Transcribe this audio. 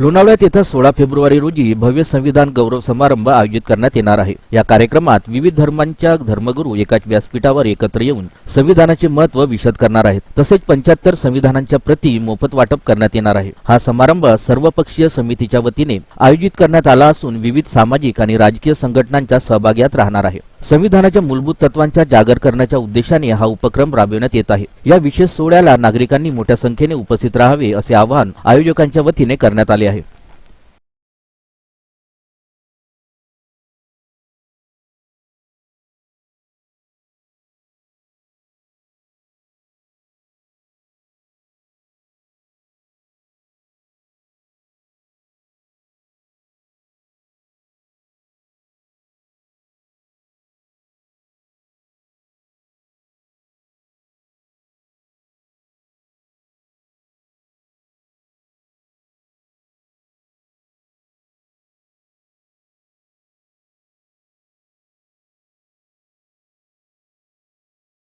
लोणावळ्यात येत्या सोळा फेब्रुवारी रोजी भव्य संविधान गौरव समारंभ आयोजित करण्यात येणार आहे. या कार्यक्रमात विविध धर्मांच्या धर्मगुरू एकाच व्यासपीठावर एकत्र येऊन संविधानाचे महत्त्व विशद करणार आहेत. तसेच पंच्याहत्तर संविधानांच्या प्रती मोफत वाटप करण्यात येणार आहे. हा समारंभ सर्वपक्षीय समितीच्या वतीने आयोजित करण्यात आला असून विविध सामाजिक आणि राजकीय संघटनांच्या सहभाग्यात राहणार आहे. संविधानाच्या मूलभूत तत्वांचा जागर करण्याच्या उद्देशाने हा उपक्रम राबविण्यात येत आहे. या विशेष सोहळ्याला नागरिकांनी मोठ्या संख्येने उपस्थित राहावे असे आवाहन आयोजकांच्या वतीने करण्यात आले आहे.